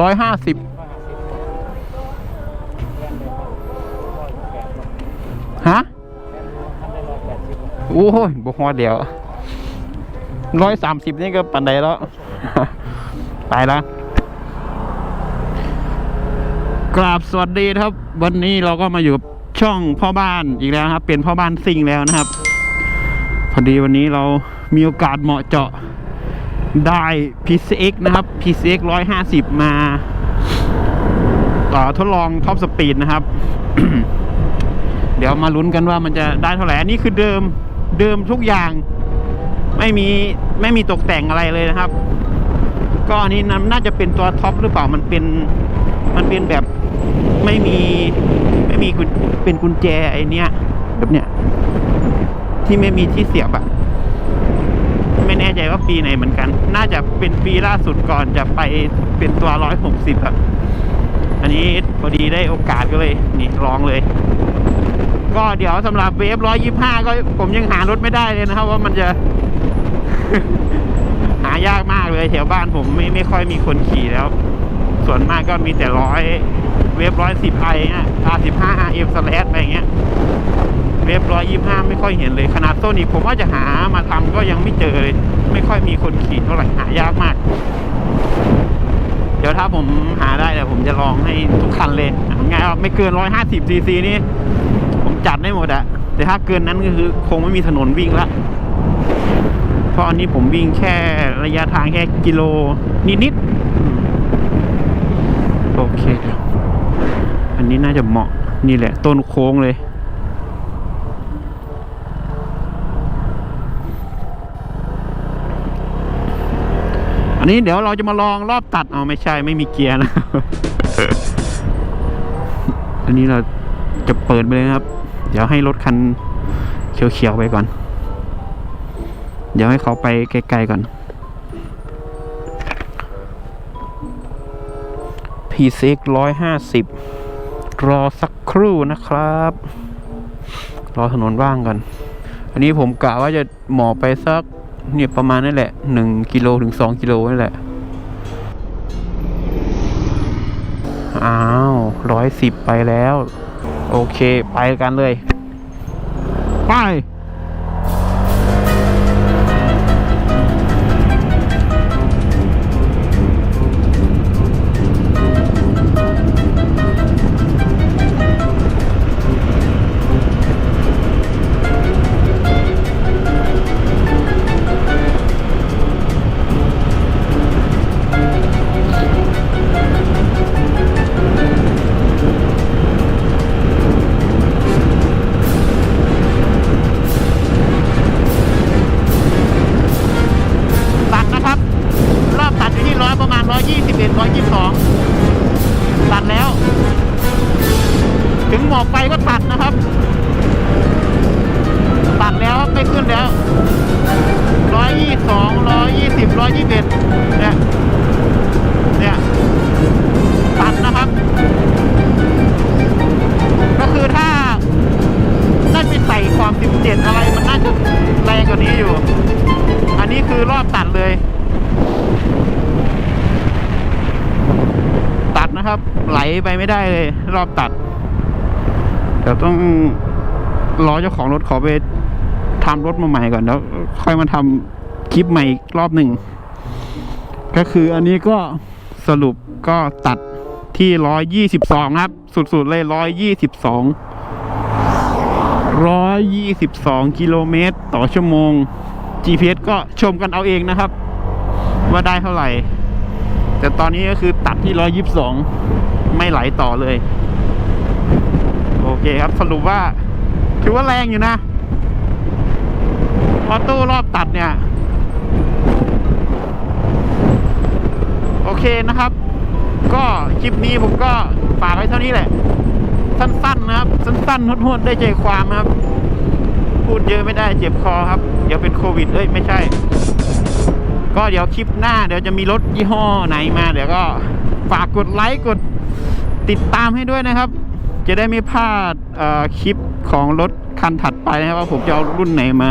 ร้อยห้าสิบฮะโอ้ยบกฮอดเดียวร้อยสามสิบนี่ก็ปันใดแล้วไปแล้วกราบสวัสดีครับ วันนี้เราก็มาอยู่กับช่องพ่อบ้านอีกแล้วครับ เป็นพ่อบ้านซิ่งแล้วนะครับ พอดีวันนี้เรามีโอกาสเหมาะเจาะ ได้ PCX นะครับ PCX 150 มาต่อทดลองท็อปสปีดนะครับ เดี๋ยวมาลุ้นกันว่ามันจะได้เท่าไหร่อันนี้คือเดิมเดิมทุกอย่าง ไม่มีไม่มีตกแต่งอะไรเลยนะครับ ก็อันนี้น่าจะเป็นตัวท็อปหรือเปล่ามันเป็นมันเป็นแบบไม่มีไม่มีเป็นกุญแจไอเนี้ยแบบเนี้ยที่ไม่มีที่เสียบอะไม่แน่ ใจว่าปีไหนเหมือนกัน น่าจะเป็นปีล่าสุดก่อนจะไปเป็นตัวร้อยหกสิบอะอันนี้พอดีได้โอกาสก็เลยนี่ลองเลย ก็เดี๋ยวสำหรับเวฟร้อยยี่ห้าก็ผมยังหารถไม่ได้เลยนะครับ ว่ามันจะ หายากมากเลยแถวบ้านผมไม่ไม่ค่อยมีคนขี่แล้ว ส่วนมากก็มีแต่ร้อยเวฟร้อยสิบไอเงี้ยอาสิบห้าเอ็มสแลอะไรเงี้ยเวฟร้อยยี่ห้าไม่ค่อยเห็นเลย ขนาดโซนิกผมว่าจะหามาทำก็ยังไม่เจอเลย ค่อยมีคนขี่เท่าไหร่หายากมาก เดี๋ยวถ้าผมหาได้เดี๋ยวผมจะลองให้ทุกคันเลยง่ายว่าไม่เกินร้อยห้าสิบซีซีนี่ผมจัดได้หมดอะแต่ถ้าเกินนั้นก็คือคงไม่มีถนนวิ่งละเพราะอันนี้ผมวิ่งแค่ระยะทางแค่กิโลนิดๆโอเคเดี๋ยวอันนี้น่าจะเหมาะนี่แหละ ต้นโค้งเลย นนี้เดี๋ยวเราจะมาลองรอบตัดเอาไม่ใช่ไม่มีเกียร์นะ อันนี้เราจะเปิดไปเลยครับ เดี๋ยวให้รถคันเขียวๆไปก่อน เดี๋ยวให้เขาไปไกลๆก่อน P6 ร้อยห้าสิบรอสักครู่นะครับ รอถนนว่างก่อน อันนี้ผมกะว่าจะหมอไปสัก เนี่ยประมาณนั่นแหละหนึ่งกิโลถึงสองกิโลนั่นแหละ อ้าวร้อยสิบไปแล้ว โอเค ไปกันเลย ไป ถึงหมอกไปก็ตัดนะครับ ตัดแล้วไม่ขึ้นแล้วร้อยยี่สองร้อยยี่สิบร้อยยี่สิบเอ็ดเนี่ยเนี่ยตัดนะครับ ก็คือถ้าได้ไปใส่ความสิบเจ็ดอะไรมันน่าจะแรงกว่านี้อยู่ อันนี้คือรอบตัดเลย ตัดนะครับ ไหลไปไม่ได้เลย รอบตัด เดี๋ยวต้องรอเจ้าของรถขอไปทำรถมาใหม่ก่อนแล้วค่อยมาทำคลิปใหม่อีกรอบหนึ่ง ก็คืออันนี้ก็สรุปก็ตัดที่ร้อยยี่สิบสองครับ สุดๆเลยร้อยยี่สิบสองร้อยยี่สิบสองกิโลเมตรต่อชั่วโมง GPS ก็ชมกันเอาเองนะครับ ว่าได้เท่าไหร่ แต่ตอนนี้ก็คือตัดที่ร้อยยิบสองไม่ไหลต่อเลย โอเคครับสรุปว่า ถือว่าแรงอยู่นะออโต้รอบตัดเนี่ย โอเคนะครับ ก็คลิปนี้ผมก็ฝากไว้เท่านี้แหละ สั้นๆนะครับ สั้นๆทวดๆได้ใจความครับ พูดเยอะไม่ได้เจ็บคอครับ เดี๋ยวเป็นโควิดเอ้ยไม่ใช่ ก็เดี๋ยวคลิปหน้าเดี๋ยวจะมีรถยี่ห้อไหนมา เดี๋ยวก็ฝากกดไลค์กดติดตามให้ด้วยนะครับ จะได้ไม่พลาดคลิปของรถคันถัดไปนะครับว่าผมจะเอารุ่นไหนมา